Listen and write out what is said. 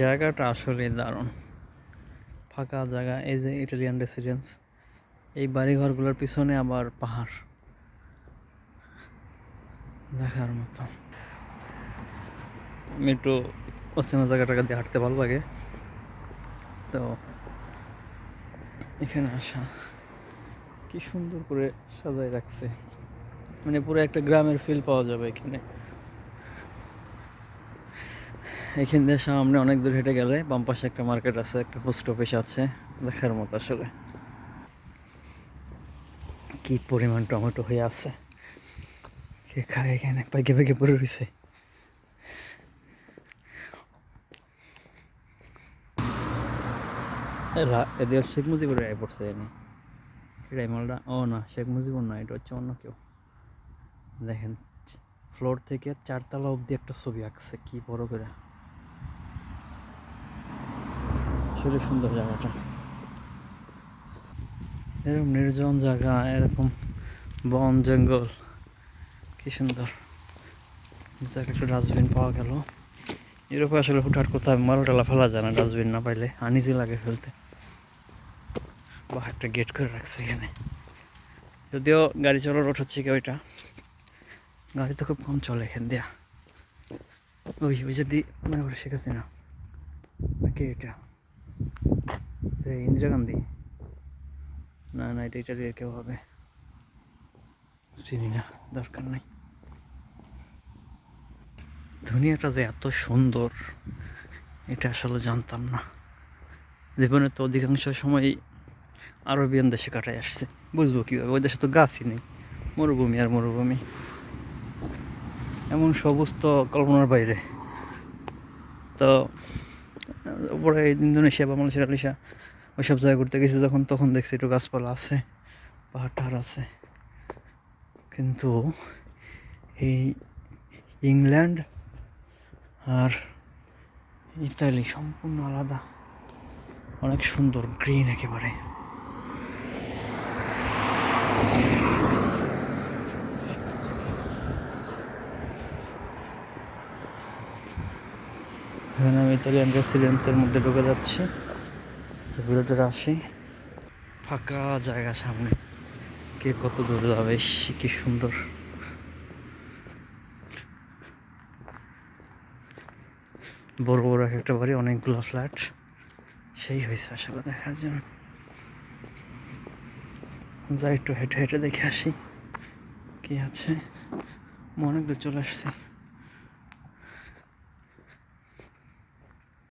জায়গাটা আসলে দারুণ। ফাঁকা জায়গা, এই যে ইটালিয়ান রেসিডেন্স এই বাড়িঘরগুলোর পিছনে আবার পাহাড়। দেখার মতো। আমি একটু অচেনা জায়গাটাকে দিয়ে হাঁটতে ভালো লাগে তো, এখানে আসা। কি সুন্দর করে সাজায় রাখছে। মানে পুরো একটা গ্রামের ফিল পাওয়া যাবে এখানে। এখান দিয়ে সামনে অনেক দূর হেঁটে গেলে বাম পাশে একটা মার্কেট আছে, একটা পোস্ট অফিস আছে, দেখার মতো আসলে। কি পরিমাণ টমেটো হয়ে আছে। কে খায় এখানে? পাইকে পাইকে পড়ে রয়েছে শেখ মুজিবুর রায় পড়ছে এনে এটাই মালটা? ও না, শেখ মুজিবুর না, এটা হচ্ছে অন্য কেউ। দেখেন ফ্লোর থেকে চারতলা অবধি একটা ছবি আঁকছে, কি বড় করে। আসলে সুন্দর জায়গাটা। এরকম নির্জন জায়গা, এরকম বন, জঙ্গল, কি সুন্দর। জায়গা একটা ডাস্টবিন পাওয়া গেল। এরকম আসলে হুটহাট কোথায় মাল টালা ফেলা যায় না ডাস্টবিন না পাইলে, আনিজি লাগে ফেলতে। বা একটা গেট করে রাখছে এখানে। যদিও গাড়ি চলার রোড হচ্ছে কি ওইটা। গাড়ি তো খুব কম চলে এখান দিয়া। ওই ওই যদি মনে করে শেখাচ্ছি না নাকি এটা? ইন্দিরা গান্ধী? না না, এটা এটা কেউ হবে। চিনি না, দরকার নাই। দুনিয়াটা যে এত সুন্দর, এটা আসলে জানতাম না। জীবনে তো অধিকাংশ সময় আরবিয়ান দেশে কাটাই আসছে। বুঝব কীভাবে? ওই দেশে তো গাছই নেই, মরুভূমি আর মরুভূমি। এমন সবুজ তো কল্পনার বাইরে। তো উপরে ইন্দোনেশিয়া বা মালয়েশিয়া টালেশিয়া ওইসব জায়গায় ঘুরতে গেছি, যখন তখন দেখছি একটু গাছপালা আছে, পাহাড় টাহাড় আছে। কিন্তু এই ইংল্যান্ড আর ইতালি সম্পূর্ণ আলাদা। অনেক সুন্দর, গ্রিন একেবারে। এখানে আমি ইতালিয়ান রেসিডেন্টের মধ্যে ঢুকে যাচ্ছি। ভিডিওটা আসি ফাঁকা জায়গা সামনে। কে কত দূর যাবে কি সুন্দর। বড় বড় এক একটা বাড়ি, অনেকগুলো ফ্ল্যাট। সেই হয়েছে আসলে দেখার জন্য। যাই একটু হেঁটে হেঁটে দেখে আসি। কি আছে? অনেক দূর চলে আসছি।